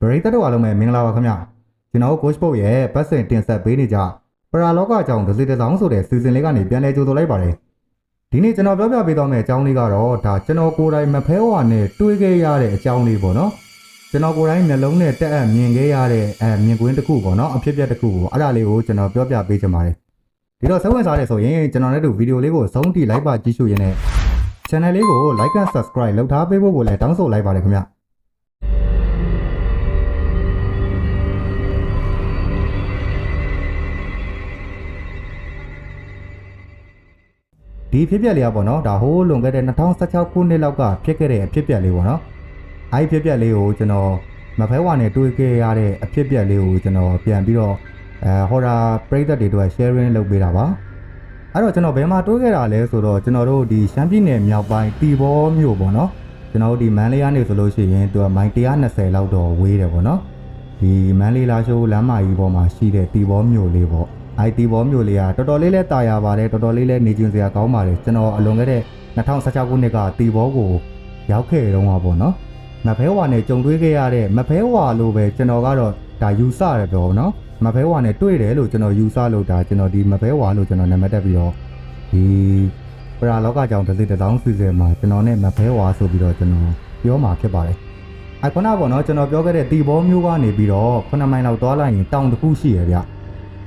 ပရိသတ်တို့အားလုံးပဲမင်္ဂလာပါခင်ဗျကျွန်တော် coach ပုတ်ရဲ့ဘတ်စင်တင်ဆက်ပေးနေကြပရာလောကအကြောင်းဒစီတစောင်းဆိုတဲ့စီစဉ်လေးကနေပြန်လဲကြိုဆိုလိုက်ပါတယ်ဒီနေ့ကျွန်တော်ပြောပြပေးသွားမယ့်အကြောင်းလေးကတော့ဒါကျွန်တော်ကိုယ်တိုင်မဖဲဝါနဲ့တွေးခဲ့ရတဲ့အကြောင်းလေးပေါ့နော်ကျွန်တော်ကိုယ်တိုင်နှလုံးနဲ့တက်အပ်မြင်ခဲ့ရတဲ့အဲမြင်ကွင်းတစ်ခုပေါ့နော်အဖြစ်အပျက်တစ်ခုကိုအဲ့ဒါလေးကိုကျွန်တော်ပြောပြပေးချင်ပါတယ်ဒီတော့စိတ်ဝင်စားတယ်ဆိုရင်ကျွန်တော်လည်းဒီဗီဒီယိုလေးကိုအဆုံးထိလိုက်ပါကြည့်ရှုရင်းနဲ့ channel လေးကို like and subscribe လုပ်ထားပေးဖို့ကိုလည်းတောင်းဆိုလိုက်ပါတယ်ခင်ဗျ ဒီဖြစ်ပျက်လေးอ่ะပေါ့နော်ဒါဟိုးလွန်ခဲ့တဲ့2016ခုနှစ်လောက်ကဖြစ်ခဲ့တဲ့အဖြစ်ပျက်လေးပေါ့နော်အဲဒီဖြစ်ပျက်လေးကိုကျွန်တော်မဖဲဝါနဲ့တွေ့ခဲ့ရတဲ့အဖြစ်ပျက်လေးကိုကျွန်တော်ပြန်ပြီးတော့အဲဟော်ရာပရိသတ်တွေအတွက် sharing လုပ်ပေးတာပါအဲ့တော့ကျွန်တော်ဘယ်မှာတွေ့ခဲ့တာလဲဆိုတော့ကျွန်တော်တို့ဒီရှမ်းပြည်နယ်မြောက်ပိုင်းတီဘောမြို့ပေါ့နော်ကျွန်တော်တို့ဒီမန်လေးကနေဆိုလို့ရှိရင်သူကမိုင်120လောက်တော့ဝေးတယ်ပေါ့နော်ဒီမန်လေးလာရှိုးလမ်းမကြီးပေါ်မှာရှိတဲ့တီဘောမြို့လေးပေါ့ IT ဘောမျိုးလေးကတော်တော်လေးလဲတာယာပါတယ်တော်တော်လေးလဲနေကျင်စရာကောင်းပါတယ်ကျွန်တော်အလွန်ခဲ့တဲ့2016ခုနှစ်ကတီဘောကိုရောက်ခဲ့တုန်းကပေါ့နော်မဖဲဝါနဲ့ကြုံတွေ့ခဲ့ရတဲ့မဖဲဝါလို့ပဲကျွန်တော်ကတော့ဒါယူဆရပြောနော်မဖဲဝါနဲ့တွေ့တယ်လို့ကျွန်တော်ယူဆလို့ဒါကျွန်တော်ဒီမဖဲဝါလို့ကျွန်တော်နာမည်တက်ပြီးတော့ဒီပရာလောကကြောင်တစ်စိတစ်တောင်းစီစဉ်မှာကျွန်တော်နဲ့မဖဲဝါဆိုပြီးတော့ကျွန်တော်ပြောမှာဖြစ်ပါတယ်အဲခုနကပေါ့နော်ကျွန်တော်ပြောခဲ့တဲ့တီဘောမျိုးကနေပြီးတော့9မိုင်လောက်သွားလိုက်ရင်တောင်တစ်ခုရှိရဗျ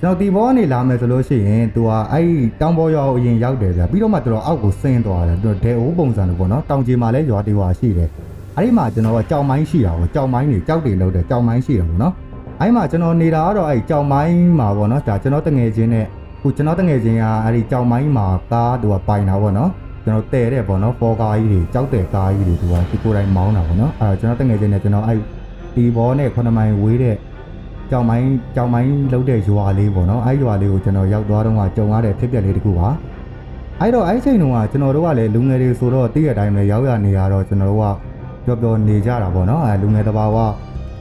ကျွန်တော်ဒီဘောကနေလာမယ်ဆိုလို့ရှိရင်သူကအဲ့ဒီတောင်ပေါ်ရွာကိုအရင်ရောက်တယ်ဗျပြီးတော့မှကျွန်တော်အောက်ကိုဆင်းသွားတယ်သူဒဲအိုးပုံစံလိုပေါ့နော်တောင်ကြီးမှာလည်းရွာတေးရွာရှိတယ်အဲ့ဒီမှာကျွန်တော်ကကြောင်မိုင်းရှိတာပေါ့ကြောင်မိုင်းတွေကြောက်တွေလောက်တယ်ကြောင်မိုင်းရှိတယ်ပေါ့နော်အဲ့ဒီမှာကျွန်တော်နေတာကတော့အဲ့ကြောင်မိုင်းမှာပေါ့နော်ဒါကျွန်တော်တငယ်ချင်းနဲ့ခုကျွန်တော်တငယ်ချင်းကအဲ့ဒီကြောင်မိုင်းမှာကားသူကပိုင်တာပေါ့နော်ကျွန်တော်တဲတဲ့ပေါ့နော်ဖောကားကြီးတွေကြောက်တဲ့ကားကြီးတွေသူကဒီကိုယ်တိုင်မောင်းတာပေါ့နော်အဲ့တော့ကျွန်တော်တငယ်ချင်းနဲ့ကျွန်တော်အဲ့ဒီဘောနဲ့9မိုင်ဝေးတဲ့ ကြောင်မိုင်းကြောင်မိုင်းလုံးတဲ့ရွာလေးပေါ့နော်အဲရွာလေးကိုကျွန်တော်ရောက်သွားတော့ကကြုံရတဲ့ဖြစ်ပျက်လေးတစ်ခုပါအဲ့တော့အဲ့ချိန်တုန်းကကျွန်တော်တို့ကလည်းလူငယ်တွေဆိုတော့တည့်ရတိုင်းပဲရောက်ရနေရတော့ကျွန်တော်တို့ကပျော်ပျော်နေကြတာပေါ့နော်အဲလူငယ်တစ်ပါးက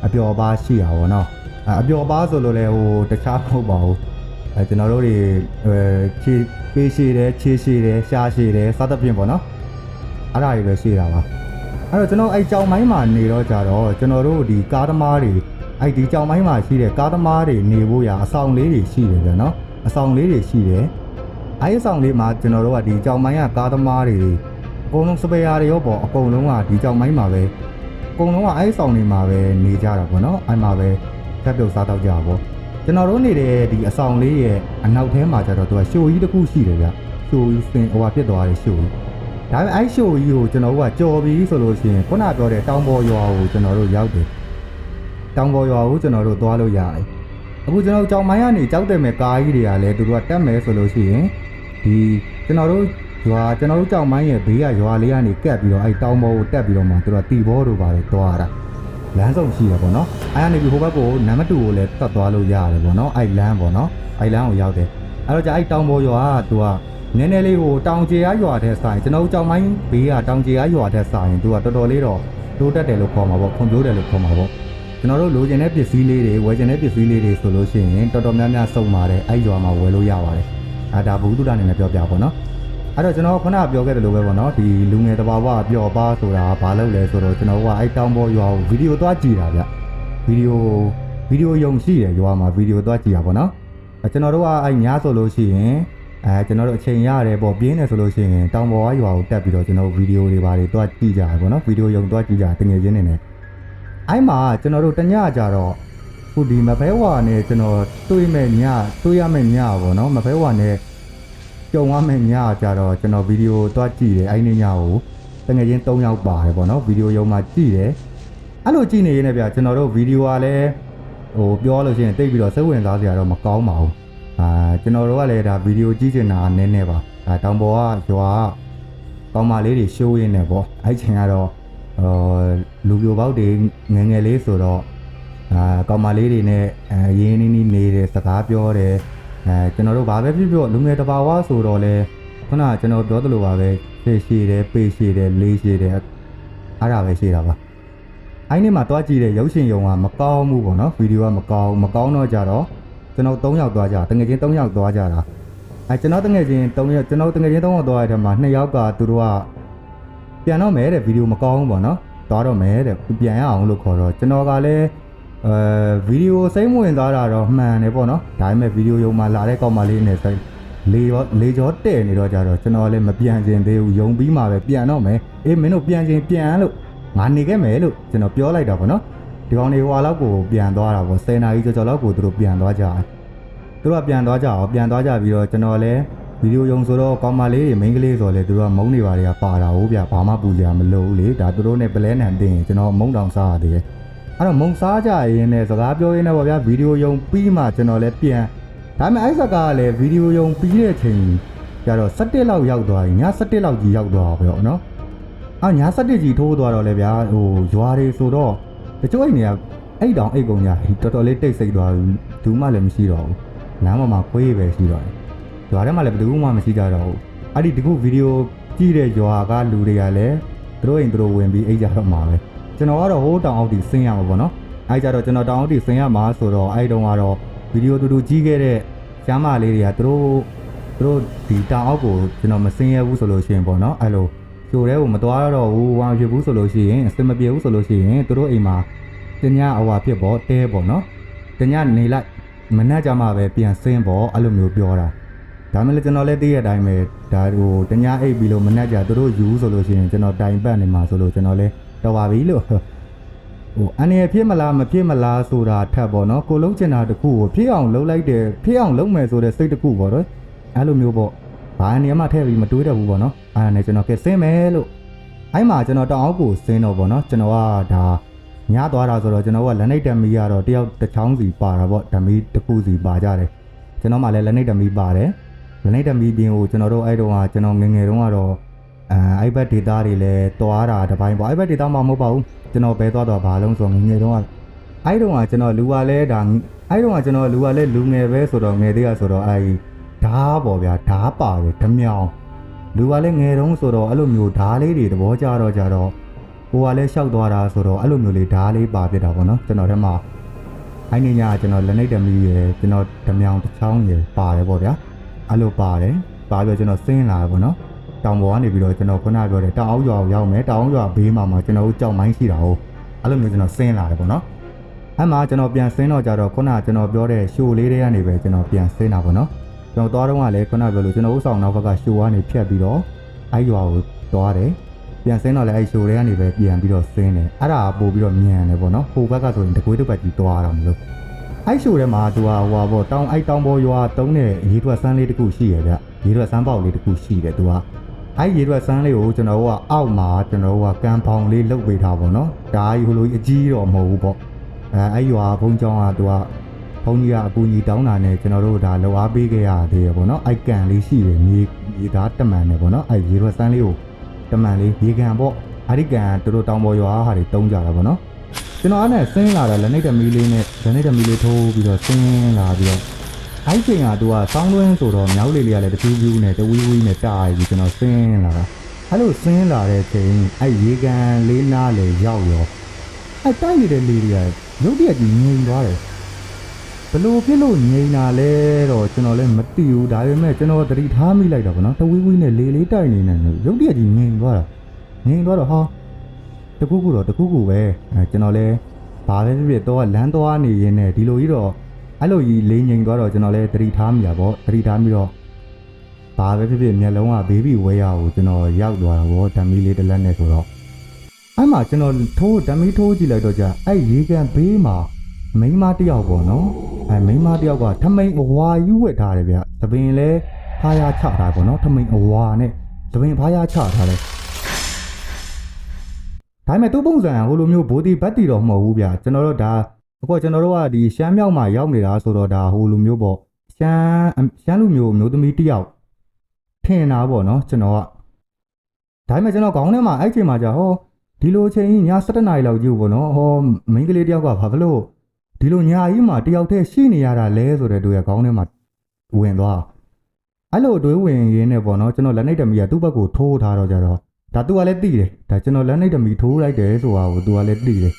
အပျော်ပါးရှိတာပေါ့နော်အဲအပျော်ပါးဆိုလို့လည်းဟိုတခြားမဟုတ်ပါဘူးအဲကျွန်တော်တို့တွေအဲခြေပေးရှိတယ်ခြေရှိတယ်ရှားရှိတယ်စသဖြင့်ပေါ့နော်အဲ့ဒါတွေပဲရှိတာပါအဲ့တော့ကျွန်တော်အဲ့ကြောင်မိုင်းမှာနေတော့ကြတော့ကျွန်တော်တို့ဒီကားသမားတွေ အဲ့ဒီကြောင်မိုင်းမှာရှိတဲ့ကားသမားတွေနေဖို့ရအဆောင်လေးတွေရှိတယ်ဗျနော်အဆောင်လေးတွေရှိတယ်အဲ့ဒီအဆောင်လေးမှာကျွန်တော်တို့ကဒီကြောင်မိုင်းကကားသမားတွေအကုန်လုံးစပယ်ယာတွေရောပေါ့အကုန်လုံးကဒီကြောင်မိုင်းမှာပဲအကုန်လုံးကအဲ့ဒီဆောင်တွေမှာပဲနေကြတာပေါ့နော်အဲ့မှာပဲတက်ပြုတ်စားတော့ကြပါပေါ့ကျွန်တော်တို့နေတဲ့ဒီအဆောင်လေးရဲ့အနောက်ထဲမှာကျတော့သူကရှိုးကြီးတစ်ခုရှိတယ်ဗျရှိုးကြီးစင်ဟိုဟာဖြစ်သွားတယ်ရှိုးကြီးဒါပေမဲ့အဲ့ရှိုးကြီးကိုကျွန်တော်တို့ကကြော်ပြီးဆိုလို့ရှိရင်ခုနပြောတဲ့တောင်ပေါ်ရွာကိုကျွန်တော်တို့ရောက်တယ် တောင်ပေါ်ရွာကိုကျွန်တော်တို့သွားလို့ရတယ်။အခုကျွန်တော်ကြောင်မိုင်းကနေကြောက်တယ်မဲ့ကားကြီးတွေကလည်းသူတို့ကတက်မယ်ဆိုလို့ရှိရင်ဒီကျွန်တော်တို့ရွာကျွန်တော်တို့ကြောင်မိုင်းရဲ့ဘေးကရွာလေးကနေကက်ပြီးတော့အဲတောင်ပေါ်ကိုတက်ပြီးတော့မှသူတို့ကတီဘောတို့ပါတယ်သွားတာ။လမ်းစုံရှိရပေါ့နော်။အဲကနေပြီးဟိုဘက်ကိုနံပါတ်2ကိုလည်းတက်သွားလို့ရတယ်ပေါ့နော်။အဲလမ်းပေါ့နော်။အဲလမ်းကိုရောက်တယ်။အဲတော့じゃအဲတောင်ပေါ်ရွာကသူကနည်းနည်းလေးကိုတောင်ကျေအားရွာတဲ့ဆိုင်ကျွန်တော်တို့ကြောင်မိုင်းဘေးကတောင်ကျေအားရွာတဲ့ဆိုင်သူကတော်တော်လေးတော့တိုးတက်တယ်လို့ခေါ်မှာပေါ့ဖွံ့ဖြိုးတယ်လို့ခေါ်မှာပေါ့ ကျွန်တော်တို့လိုချင်တဲ့ပစ္စည်းလေးတွေဝယ်ချင်တဲ့ပစ္စည်းလေးတွေဆိုလို့ရှိရင်တော်တော်များများစုံပါတယ်အဲ့ရွာမှာဝယ်လို့ရပါတယ်အဲဒါဘူးတုဒအနေနဲ့ပြောပြပါတော့အဲ့တော့ကျွန်တော်ခုနကပြောခဲ့တယ်လို့ပဲပေါ့နော်ဒီလူငယ်တဘာဝပျော်ပါဆိုတာဘာလို့လဲဆိုတော့ကျွန်တော်ကအဲ့တောင်ပေါ်ရွာကိုဗီဒီယိုသွားကြည့်တာဗျဗီဒီယိုဗီဒီယိုယုံရှိတယ်ရွာမှာဗီဒီယိုသွားကြည့်တာပေါ့နော်အဲကျွန်တော်တို့ကအဲ့ညဆိုလို့ရှိရင်အဲကျွန်တော်တို့အချိန်ရတယ်ပေါ့ပြင်းတယ်ဆိုလို့ရှိရင်တောင်ပေါ်ကရွာကိုတက်ပြီးတော့ကျွန်တော်ဗီဒီယိုတွေပါတွေသွားကြည့်ကြတယ်ပေါ့နော်ဗီဒီယိုယုံသွားကြည့်ကြတငယ်ချင်းနေနဲ့ အဲ့မှာကျွန်တော်တို့တညကြတော့ခုဒီမဖဲဝါနဲ့ကျွန်တော်တွေးမဲ့ညတွေးရမဲ့ညပေါ့နော်မဖဲဝါနဲ့ကြုံရမဲ့ညကြတော့ကျွန်တော်ဗီဒီယိုသွားကြည့်တယ်အဲ့ဒီညကိုတကယ်ချင်း၃ယောက်ပါတယ်ပေါ့နော်ဗီဒီယိုရုံမှာကြည့်တယ်အဲ့လိုကြည့်နေရင်လည်းဗျာကျွန်တော်တို့ဗီဒီယိုကလည်းဟိုပြောလို့ရှိရင်တိတ်ပြီးတော့စိတ်ဝင်စားစရာတော့မကောင်းပါဘူးအာကျွန်တော်တို့ကလည်းဒါဗီဒီယိုကြည့်နေတာနည်းနည်းပါအဲတောင်ပေါ်ကရွာကောင်းမလေးတွေရှိုးရင်းနေပေါ့အဲ့ချိန်ကတော့ အာလူပြိုပေါက်တွေငယ်ငယ်လေးဆိုတော့အာကောင်မလေးတွေနဲ့အဲရင်းနှီးနှီးနေတယ်စကားပြောတယ်အဲကျွန်တော်တို့ဘာပဲဖြစ်ဖြစ်လူငယ်တစ်ပါးဝါဆိုတော့လဲခုနကကျွန်တော်ပြောသလိုပါပဲရှေ့ရှည်တယ်ပေရှည်တယ်လေးရှည်တယ်အားရပဲရှိတာပါအဲ့ဒီမှာတွားကြည့်တဲ့ရုပ်ရှင်ယုံကမကောင်းဘူးပေါ့နော်ဗီဒီယိုကမကောင်းမကောင်းတော့ကြတော့ကျွန်တော်၃ယောက်သွားကြတငယ်ချင်း၃ယောက်သွားကြတာအဲကျွန်တော်တငယ်ချင်း၃ယောက်ကျွန်တော်တငယ်ချင်း၃ယောက်သွားရတဲ့မှာ၂ယောက်ကသူတို့က ပြန်တော့မယ်တဲ့ဗီဒီယိုမကောင်းဘူးပေါ့နော်သွားတော့မယ်တဲ့ပြန်ရအောင်လို့ခေါ်တော့ကျွန်တော်ကလည်းအဲဗီဒီယိုစိမ့်ဝင်သွားတာတော့မှန်တယ်ပေါ့နော်ဒါပေမဲ့ဗီဒီယိုရုံမှာလာတဲ့ကောင်မလေးနဲ့ဆိုလေရောလေကြောတဲ့နေတော့ကြတော့ကျွန်တော်လည်းမပြန်ကျင်သေးဘူးယုံပြီးမှပဲပြန်တော့မယ်အေးမင်းတို့ပြန်ကျင်ပြန်လို့ငါနေခဲ့မယ်လို့ကျွန်တော်ပြောလိုက်တာပေါ့နော်ဒီကောင်တွေဟွာလောက်ကိုပြန်သွားတာပေါ့10နာရီကျော်ကျော်လောက်ကိုသူတို့ပြန်သွားကြတယ်သူတို့ကပြန်သွားကြအောင်ပြန်သွားကြပြီးတော့ကျွန်တော်လည်း ဗီဒီယိုယုံဆိုတော့ကောင်မလေးတွေမိန်းကလေးဆိုလဲသူတို့ကမုန်းနေပါတွေကပါတာဟုတ်ဗျဘာမှပူစရာမလိုဘူးလေဒါသူတို့နဲ့ပလဲနံတင်ရင်ကျွန်တော်မုန်းတောင်စားရသေးတယ်အဲ့တော့မုံစားကြရင်းနဲ့စကားပြောရင်းနဲ့ပေါ့ဗျာဗီဒီယိုယုံပြီးမှကျွန်တော်လည်းပြန်ဒါပေမဲ့အဲ့စကားကလည်းဗီဒီယိုယုံပြီးတဲ့အချိန်ကျတော့17လောက်ရောက်သွားပြီည17လောက်ကြီးရောက်သွားပါဗျာနော်အာည17ကြီးထိုးသွားတော့လေဗျာဟိုရွာတွေဆိုတော့တချို့အိမ်တွေကအဲ့တောင်အိတ်ကုန်ကြတော်တော်လေးတိတ်ဆိတ်သွားပြီဘူးမှလည်းမရှိတော့ဘူးလမ်းပေါ်မှာခွေးပဲရှိတော့တယ် ရွာထဲမှာလည်းဘယ်သူမှမရှိကြတော့ဘူးအဲ့ဒီတခုဗီဒီယိုကြည့်တဲ့ရွာကလူတွေကလည်းသူတို့အိမ်သူတို့ဝင်ပြီးအိတ်ကြတော့မှာပဲကျွန်တော်ကတော့ဟိုးတောင်အောက်တီဆင်းရမှာပေါ့နော်အဲကြတော့ကျွန်တော်တောင်အောက်တီဆင်းရမှာဆိုတော့အဲတုန်းကတော့ဗီဒီယိုတူတူကြီးခဲ့တဲ့ကျမ်းမာလေးတွေကသူတို့သူတို့ဒီတောင်အောက်ကိုကျွန်တော်မဆင်းရဘူးဆိုလို့ရှိရင်ပေါ့နော်အဲလိုကျိုတဲ့ကိုမသွားတော့ဘူးဝါဖြစ်ဘူးဆိုလို့ရှိရင်အစင်မပြေဘူးဆိုလို့ရှိရင်သူတို့အိမ်မှာတ냐အဝါဖြစ်ပေါ့တဲပေါ့နော်တ냐နေလိုက်မနှက်ကြမှာပဲပြန်ဆင်းပေါ့အဲ့လိုမျိုးပြောတာ ဒါမှလည်းကျွန်တော်လည်းသိရတဲ့အတိုင်းပဲဒါဟိုတ냐အိပ်ပြီးလို့မနှက်ကြသူတို့ယူဆိုလို့ရှိရင်ကျွန်တော်တိုင်ပတ်နေမှာဆိုလို့ကျွန်တော်လည်းတော်ပါပြီလို့ဟိုအန်ရဖြစ်မလားမဖြစ်မလားဆိုတာထပ်ပေါ့နော်ကိုလုံးချင်တာတခုကိုဖြစ်အောင်လုပ်လိုက်တယ်ဖြစ်အောင်လုပ်မယ်ဆိုတဲ့စိတ်တခုပေါ့နော်အဲ့လိုမျိုးပေါ့ဘာအနေမှထည့်ပြီးမတွေးတတ်ဘူးပေါ့နော်အဲ့ဒါနဲ့ကျွန်တော်ကဲဆင်းမယ်လို့အဲ့မှာကျွန်တော်တောင်အောက်ကိုဆင်းတော့ပေါ့နော်ကျွန်တော်ကဒါညသွားတာဆိုတော့ကျွန်တော်ကလက်နှိပ်တမီရတော့တယောက်တစ်ချောင်းစီပါတာပေါ့ဓမီတစ်ခုစီပါကြတယ်ကျွန်တော်မှလည်းလက်နှိပ်တမီပါတယ် လက်နှိပ်တမီပြင်ကိုကျွန်တော်တို့အဲ့တုန်းကကျွန်တော်ငယ်ငယ်တုန်းကတော့အဲ iPad data တွေလည်းတွားတာတစ်ပိုင်းပေါ့ iPad data မှမဟုတ်ပါဘူးကျွန်တော်ပဲသွားတော့ဘာလုံးဆိုငယ်ငယ်တုန်းကအဲ့တုန်းကကျွန်တော်လူကလည်းဒါအဲ့တုန်းကကျွန်တော်လူကလည်းလူငယ်ပဲဆိုတော့ငယ်သေးရဆိုတော့အဲ့ဓားပေါ့ဗျာဓားပါတယ်ဓမြောင်လူကလည်းငယ်တုန်းဆိုတော့အဲ့လိုမျိုးဓားလေးတွေသဘောကျတော့ကြတော့ကိုကလည်းရှောက်သွားတာဆိုတော့အဲ့လိုမျိုးလေးဓားလေးပါပြစ်တာပေါ့နော်ကျွန်တော်ထဲမှာအဲ့ဒီညကကျွန်တော်လက်နှိပ်တမီရယ်ကျွန်တော်ဓမြောင်တစ်ချောင်းရယ်ပါတယ်ပေါ့ဗျာ အဲ့လိုပါတယ်ပါပြီးတော့ကျွန်တော်ဆင်းလာတယ်ပေါ့နော်တောင်ပေါ်ကနေပြီးတော့ကျွန်တော်ခုနပြောတဲ့တောင်အောင်ရွာကိုရောက်မယ်တောင်အောင်ရွာဘေးမှာမှာကျွန်တော်တို့ကြောက်မိုင်းရှိတာဟုတ်အဲ့လိုမျိုးကျွန်တော်ဆင်းလာတယ်ပေါ့နော်အဲ့မှာကျွန်တော်ပြန်ဆင်းတော့ကြတော့ခုနကျွန်တော်ပြောတဲ့ရှိုးလေးတွေကနေပဲကျွန်တော်ပြန်ဆင်းတာပေါ့နော်ကျွန်တော်သွားတော့ကလည်းခုနပြောလို့ကျွန်တော်ဥဆောင်နောက်ဘက်ကရှိုးကနေဖြတ်ပြီးတော့အဲ့ရွာကိုသွားတယ်ပြန်ဆင်းတော့လည်းအဲ့ရှိုးတွေကနေပဲပြန်ပြီးတော့ဆင်းတယ်အဲ့ဒါပို့ပြီးတော့မြန်တယ်ပေါ့နော်ဟိုဘက်ကဆိုရင်တကွေးတစ်ပတ်ကြီးသွားတာမလို့ အဲ့ရှိုးထဲမှာသူကဟိုပါပေါ့တောင်အဲ့တောင်ပေါ်ရွာတုံးတဲ့ရေထွက်ဆန်းလေးတစ်ခုရှိရဗျရေထွက်ဆန်းပေါက်လေးတစ်ခုရှိတယ်သူကအဲ့ရေရွက်ဆန်းလေးကိုကျွန်တော်တို့ကအောက်မှာကျွန်တော်တို့ကကံဖောင်လေးလုတ်ပေးထားပါတော့။ဒါကြီးဟိုလိုအကြီးတော့မဟုတ်ဘူးပေါ့။အဲအဲ့ရွာဘုံကျောင်းကသူကဘုံကြီးကအကူကြီးတောင်းတာနဲ့ကျွန်တော်တို့ဒါလောအားပေးခဲ့ရသေးရပေါ့နော်။အဲ့ကန်လေးရှိတယ်မြေမြေသားတမန်နဲ့ပေါ့နော်။အဲ့ရေရွက်ဆန်းလေးကိုတမန်လေးရေကန်ပေါ့။အဲ့ဒီကန်ကသူတို့တောင်ပေါ်ရွာဟာတွေတုံးကြတာပေါ့နော်။ ကျွန်တော်အဲ့နဲ့ဆင်းလာတာလက်နှိပ်တမီလေးနဲ့လက်နှိပ်တမီလေးထိုးပြီးတော့ဆင်းလာပြီးတော့အဲ့ချိန်ကသူကစောင်းတွင်းဆိုတော့မြောက်လေးလေးကလည်းတဖြူးဖြူးနဲ့တဝီးဝီးနဲ့ကြာရည်ကျွန်တော်ဆင်းလာတာအဲ့လိုဆင်းလာတဲ့ချိန်အဲ့ရေကန်လေးနားလေရောက်ရောအဲ့တိုက်နေတဲ့လေတွေကရုတ်တရက်ကြီးငြိမ်သွားတယ်ဘလို့ဖြစ်လို့ငြိမ်တာလဲတော့ကျွန်တော်လည်းမသိဘူးဒါပေမဲ့ကျွန်တော်သတိထားမိလိုက်တာပေါ့နော်တဝီးဝီးနဲ့လေလေးတိုက်နေနေရုတ်တရက်ကြီးငြိမ်သွားတာငြိမ်သွားတော့ဟာ တကူကူတော့တကူကူပဲအဲကျွန်တော်လည်းဘာပဲဖြစ်ဖြစ်တော့လမ်းသွားနေရင်းနဲ့ဒီလိုကြီးတော့အဲ့လိုကြီးလေးငိန်သွားတော့ကျွန်တော်လည်းသတိထားမိတာပေါ့သတိထားပြီးတော့ဘာပဲဖြစ်ဖြစ်မျက်လုံးကဘေဘီဝဲရကိုကျွန်တော်ရောက်သွားတာပေါ့ဓမီလေးတစ်လက်နဲ့ဆိုတော့အဲ့မှာကျွန်တော်ထိုးဓမီထိုးကြည့်လိုက်တော့ကြာအဲ့ရေကန်ဘေးမှာမိန်းမတစ်ယောက်ပေါ့နော်အဲ့မိန်းမတစ်ယောက်ကထမိန်အဝါယူဝက်ထားတယ်ဗျသပင်လဲဖားရချထားပေါ့နော်ထမိန်အဝါနဲ့သပင်ဖားရချထားတယ် ဒါပေမဲ့သူ့ပုံစံကဟိုလိုမျိုးဘိုးဒီဘတ်တီတော့မဟုတ်ဘူးဗျကျွန်တော်တို့ဒါအခုကျွန်တော်တို့ကဒီရှမ်းမြောက်မှာရောက်နေတာဆိုတော့ဒါဟိုလူမျိုးပေါ့ရှမ်းအရှမ်းလူမျိုးမျိုးသမီးတစ်ယောက်ထင်တာပေါ့နော်ကျွန်တော်ကဒါပေမဲ့ကျွန်တော်ခေါင်းထဲမှာအဲ့ချိန်မှာကြာဟောဒီလိုချိန်ည7နာရီလောက်ကြီးပေါ့နော်ဟောမိန်းကလေးတစ်ယောက်ကဘာဖြစ်လို့ဒီလိုညာကြီးမှာတယောက်တည်းရှိနေရတာလဲဆိုတဲ့သူရဲ့ခေါင်းထဲမှာဝင်သွားအဲ့လိုအတွေးဝင်ရင်းနဲ့ပေါ့နော်ကျွန်တော်လက်နှိပ်တမီကသူ့ဘက်ကိုထိုးထားတော့ကြတော့ ဒါသူကလည်းသိတယ်ဒါကျွန်တော်လက်နှိပ်တမီထိုးလိုက်တယ်ဆိုတာကိုသူကလည်းသိတယ်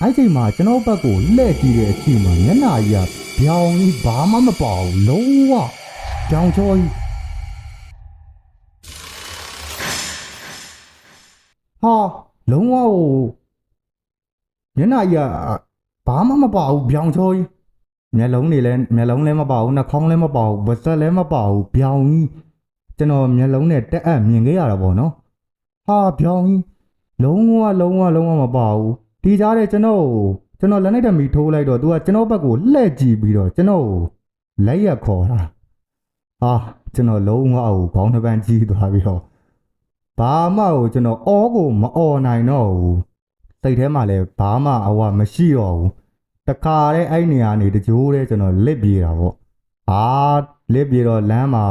အဲ့ချိန်မှာကျွန်တော်ဘက်ကိုလှည့်ကြည့်တဲ့အချိန်မှာမျက်နှာကြီးကပြောင်ကြီးဘာမှမပါဘူးလုံးဝကြောင်ချောကြီးဟာလုံးဝဟိုမျက်နှာကြီးကဘာမှမပါဘူးဗျောင်ချောကြီးမျက်လုံးတွေလည်းမျက်လုံးလည်းမပါဘူးနှာခေါင်းလည်းမပါဘူးဗစက်လည်းမပါဘူးဗျောင်ကြီးကျွန်တော်မျက်လုံးနဲ့တက်အပ်မြင်ခဲ့ရတာပေါ့နော် ဟာဗျောင်ကြီးလုံးဝလုံးဝလုံးဝမပါဘူးဒီကြားတဲ့ကျွန်တော်ကိုကျွန်တော်လက်နဲ့တမီထိုးလိုက်တော့ तू ကကျွန်တော်ဘက်ကိုလှည့်ကြည့်ပြီးတော့ကျွန်တော်ကိုလက်ရက်ခေါ်တာဟာကျွန်တော်လုံးဝကိုခေါင်းတစ်ပန်းကြီးသွားပြီးတော့ဘာမှကိုကျွန်တော်အောကိုမအော်နိုင်တော့ဘူးစိတ်ထဲမှာလည်းဘာမှအဝမရှိတော့ဘူးတခါတည်းအဲ့နေရာနေတကြိုးတည်းကျွန်တော်လစ်ပြေးတာပေါ့အာလစ်ပြေးတော့လမ်းမှာ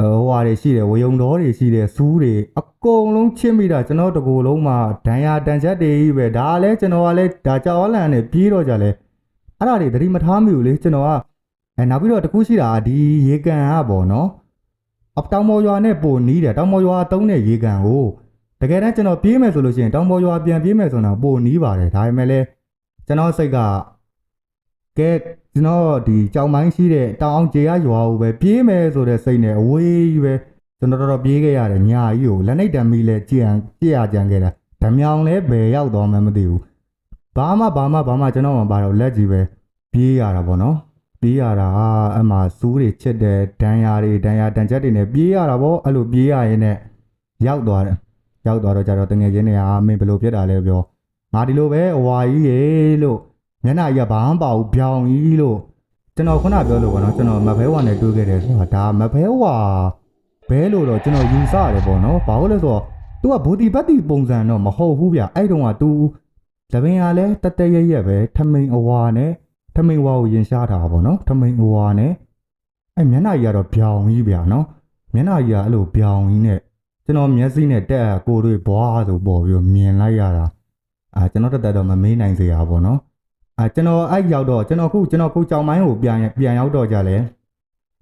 ဟိုဟာတွေရှိတယ်ဝယုံတော်တွေရှိတယ်စူးတွေအကုန်လုံးချစ်မိတာကျွန်တော်တကူလုံးမှာဒဏ်ရာတန်ချက်တွေကြီးပဲဒါလည်းကျွန်တော်ကလည်းဒါကြောက်လန့်နေပြေးတော့ကြလဲအဲ့ဒါတွေသတိမထားမိဘူးလေကျွန်တော်ကအဲနောက်ပြီးတော့တကူရှိတာကဒီရေကန်ကပေါ့နော်အတောင်မော်ရွာနဲ့ပိုနီးတယ်တောင်မော်ရွာသုံးတဲ့ရေကန်ကိုတကယ်တမ်းကျွန်တော်ပြေးမယ်ဆိုလို့ရှိရင်တောင်ပေါ်ရွာပြန်ပြေးမယ်ဆိုတော့ပိုနီးပါတယ်ဒါပေမဲ့လည်းကျွန်တော်စိတ်က ကဲကျွန်တော်ဒီကြောင်မိုင်းရှိတဲ့တောင်အောင်ကျေရရွာကိုပဲပြေးမယ်ဆိုတဲ့စိတ်နဲ့အဝေးကြီးပဲကျွန်တော်တော်တော်ပြေးခဲ့ရတယ်ညာကြီးကိုလက်နှိပ်တံမီလဲကြည်အောင်ကြည်ရကြံခဲ့တာဓမြောင်လဲဘယ်ရောက်သွားမှမသိဘူးဘာမှဘာမှဘာမှကျွန်တော်မှပါတော့လက်ကြီးပဲပြေးရတာပေါ့နော်ပြေးရတာအမှစူးတွေချစ်တယ်ဒဏ်ရာတွေဒဏ်ရာတန်ချက်တွေနဲ့ပြေးရတာပေါ့အဲ့လိုပြေးရရင်နဲ့ရောက်သွားတယ်ရောက်သွားတော့ကြတော့တငယ်ချင်းတွေကအာမင်းဘယ်လိုဖြစ်တာလဲပြောငါဒီလိုပဲအဝါကြီးရေလို့ မျက်နှာကြီးကဘာမှမပါဘူးဗျောင်ကြီးလို့ကျွန်တော်ခုနပြောလို့ပေါ့နော်ကျွန်တော်မဖဲဝါနဲ့တွေ့ခဲ့တယ်ဆိုတာဒါမဖဲဝါဘဲလို့တော့ကျွန်တော်ယူဆရတယ်ပေါ့နော်ဘာလို့လဲဆိုတော့ तू ကဘူတီပတ်တီပုံစံတော့မဟုတ်ဘူးဗျအဲ့တုန်းက तू တပင်ကလည်းတတရရက်ပဲထမိန်အဝါနဲ့ထမိန်ဝါကိုရင်ရှားတာပေါ့နော်ထမိန်အဝါနဲ့အဲ့မျက်နှာကြီးကတော့ဗျောင်ကြီးဗျာနော်မျက်နှာကြီးကအဲ့လိုဗျောင်ကြီးနဲ့ကျွန်တော်မျက်စိနဲ့တက်ကိုတွေဘွားဆိုပေါ်ပြီးမြင်လိုက်ရတာအာကျွန်တော်တက်တက်တော့မမေးနိုင်စေရပါတော့ အာကျွန်တော်အဲ့ရောက်တော့ကျွန်တော်ခုကျွန်တော်ခုကြောင်မိုင်းကိုပြန်ပြန်ရောက်တော့ကြလဲ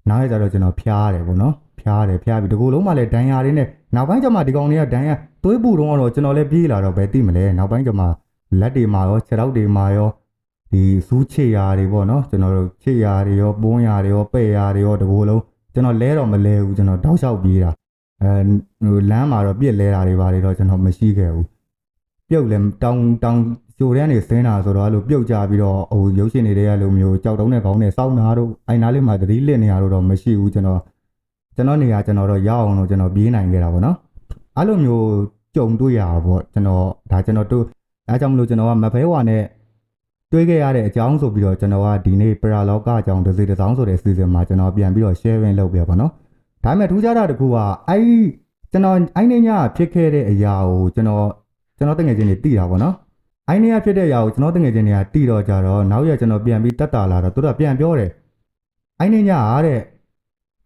နောက်ရကြတော့ကျွန်တော်ဖျားတယ်ပေါ့နော်ဖျားတယ်ဖျားပြီးဒီကိုလုံးမှလည်းဒဏ်ရာတွေနဲ့နောက်ပိုင်းကျမှဒီကောင်တွေကဒဏ်ရာသွေးပူတော့တော့ကျွန်တော်လည်းပြေးလာတော့ပဲသိမလဲနောက်ပိုင်းကျမှလက်တွေမှာရောခြေထောက်တွေမှာရောဒီစူးချေရာတွေပေါ့နော်ကျွန်တော်တို့ချေရာတွေရောပွန်းရာတွေရောပဲ့ရာတွေရောဒီကိုလုံးကျွန်တော်လဲတော့မလဲဘူးကျွန်တော်တောက်လျှောက်ပြေးတာအဲဟိုလမ်းမှာတော့ပြစ်လဲတာတွေပါတယ်တော့ကျွန်တော်မရှိခဲ့ဘူးပြုတ်လဲတောင်းတောင်း ကြိုတန်းနေဆင်းတာဆိုတော့အဲ့လိုပြုတ်ကြပြီးတော့ဟိုရုပ်ရှင်တွေကလိုမျိုးကြောက်တုံးတဲ့ခေါင်းနဲ့စောင်းနာတို့အိုင်နာလေးမှာသတိလစ်နေရတော့တော့မရှိဘူးကျွန်တော်ကျွန်တော်နေရာကျွန်တော်တော့ရအောင်လို့ကျွန်တော်ပြေးနိုင်ခဲ့တာပေါ့နော်အဲ့လိုမျိုးကြုံတွေ့ရတာပေါ့ကျွန်တော်ဒါကျွန်တော်တို့အဲကြောင့်မလို့ကျွန်တော်ကမဖဲဝါနဲ့တွေးခဲ့ရတဲ့အကြောင်းဆိုပြီးတော့ကျွန်တော်ကဒီနေ့ပရာလောကအကြောင်းတစ်စီတစ်စောင်းဆိုတဲ့ season မှာကျွန်တော်ပြန်ပြီးတော့ sharing လုပ်ပြပါနော်ဒါပေမဲ့ထူးခြားတာတစ်ခုကအဲ့ဒီကျွန်တော်အိုင်းနေညဖြစ်ခဲ့တဲ့အရာကိုကျွန်တော်ကျွန်တော်တငယ်ချင်းတွေတိတာပေါ့နော် အိုင်းနေညဖြစ်တဲ့အရာကိုကျွန်တော်တငယ်ချင်းတွေကတိတော့ကြတော့နောက်ရကျွန်တော်ပြန်ပြီးတက်တာလာတော့သူတို့ကပြန်ပြောတယ်အိုင်းနေညအားတဲ့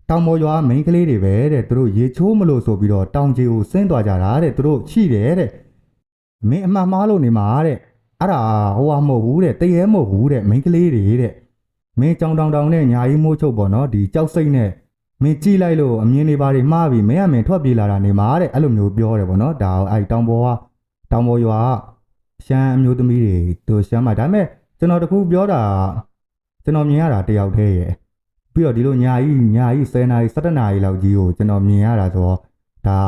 တောင်ပေါ်ရွာမိန်းကလေးတွေပဲတဲ့သူတို့ရေချိုးမလို့ဆိုပြီးတော့တောင်ကြီးကိုဆင်းသွားကြတာတဲ့သူတို့ရှိတယ်တဲ့မင်းအမှန်မှားလို့နေမှာတဲ့အဲ့ဒါဟိုဟာမဟုတ်ဘူးတဲ့တရေမဟုတ်ဘူးတဲ့မိန်းကလေးတွေတဲ့မင်းကြောင်တောင်တောင်နဲ့ညာကြီးမိုးချုပ်ပေါ့နော်ဒီကြောက်စိတ်နဲ့မင်းကြည့်လိုက်လို့အမြင်တွေပါတွေမှားပြီမင်းကမင်းထွက်ပြေးလာတာနေမှာတဲ့အဲ့လိုမျိုးပြောတယ်ဗောနော်ဒါအဲ့တောင်ပေါ်ကတောင်ပေါ်ရွာက ရှမ်းအမျိုးသမီးတွေသူရှမ်းမှာဒါပေမဲ့ကျွန်တော်တခုပြောတာကျွန်တော်မြင်ရတာတယောက်တည်းရဲ့ပြီးတော့ဒီလိုညာကြီးညာကြီး10နာရီ17နာရီလောက်ကြီးကိုကျွန်တော်မြင်ရတာဆိုတော့ဒါ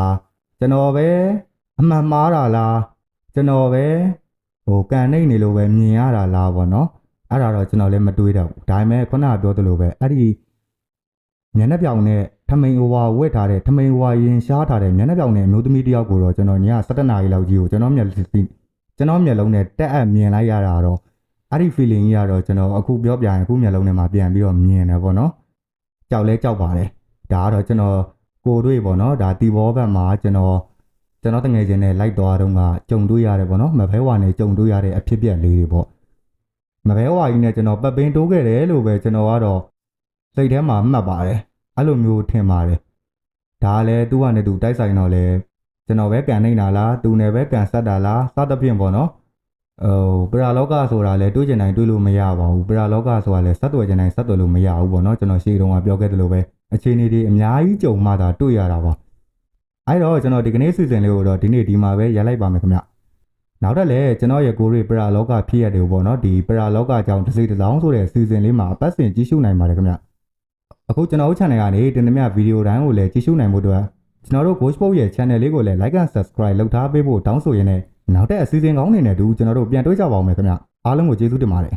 ကျွန်တော်ပဲအမှန်မှားတာလားကျွန်တော်ပဲဟိုကန်နေနေလို့ပဲမြင်ရတာလားဗောနော်အဲ့ဒါတော့ကျွန်တော်လည်းမတွေးတော့ဘူးဒါပေမဲ့ခုနကပြောသလိုပဲအဲ့ဒီမျက်နှာပြောင်နဲ့ထမိန်အိုဝါဝက်ထားတဲ့ထမိန်အိုဝါရင်ရှားထားတဲ့မျက်နှာပြောင်နဲ့အမျိုးသမီးတစ်ယောက်ကိုတော့ကျွန်တော်ည7နာရီလောက်ကြီးကိုကျွန်တော်မျက် ကျွန်တော်မျက်လုံးနဲ့တက်အပ်မြင်လိုက်ရတာတော့အဲ့ဒီ feeling ကြီးကတော့ကျွန်တော်အခုပြောပြရင်အခုမျက်လုံးထဲမှာပြန်ပြီးတော့မြင်တယ်ပေါ့နော်ကြောက်လဲကြောက်ပါတယ်ဒါကတော့ကျွန်တော်ကိုတွေ့ပေါ့နော်ဒါတီဘောဘက်မှာကျွန်တော်ကျွန်တော်တငယ်ချင်းနဲ့လိုက်သွားတော့ကကြုံတွေ့ရတယ်ပေါ့နော်မဖဲဝါနဲ့ကြုံတွေ့ရတဲ့အဖြစ်အပျက်လေးတွေပေါ့မဖဲဝါကြီးနဲ့ကျွန်တော်ပတ်ပင်းတိုးခဲ့တယ်လို့ပဲကျွန်တော်ကတော့စိတ်ထဲမှာမှတ်ပါတယ်အဲ့လိုမျိုးထင်ပါတယ်ဒါလည်းသူ့ကနေသူတိုက်ဆိုင်တော့လဲ ကျွန်တော်ပဲကန်နေတာလားသူနဲ့ပဲကန်ဆက်တာလားစသဖြင့်ပေါ့နော်ဟိုပရာလောကဆိုတာလဲတွေးကျင်တိုင်းတွေးလို့မရပါဘူးပရာလောကဆိုတာလဲဆက်သွယ်ကျင်တိုင်းဆက်သွယ်လို့မရဘူးပေါ့နော်ကျွန်တော်ရှေ့တုန်းကပြောခဲ့တယ်လို့ပဲအခြေအနေတွေအများကြီးကြုံမှသာတွေ့ရတာပါအဲ့တော့ကျွန်တော်ဒီကနေ့စီစဉ်လေးကိုတော့ဒီနေ့ဒီမှာပဲရလိုက်ပါမယ်ခင်ဗျနောက်တော့လည်းကျွန်တော်ရဲ့ကိုရီပရာလောကဖြစ်ရတယ်ပေါ့နော်ဒီပရာလောကအကြောင်းတစ်စိတစ်စောင်းဆိုတဲ့စီစဉ်လေးမှာအပတ်စဉ်ကြည့်ရှုနိုင်ပါတယ်ခင်ဗျအခုကျွန်တော်တို့ channel ကနေတင်သမျှဗီဒီယိုတိုင်းကိုလည်းကြည့်ရှုနိုင်မှုအတွက် ကျွန်တော်တို့ Ghost Boat ရဲ့ channel လေးကိုလည်း like and subscribe လုပ်ထားပေးဖို့တောင်းဆိုရင်းနဲ့နောက်တဲ့အစီအစဉ်ကောင်းတွေနဲ့တူကျွန်တော်တို့ပြန်တွေ့ကြပါဦးမယ်ခင်ဗျအားလုံးကိုကျေးဇူးတင်ပါတယ်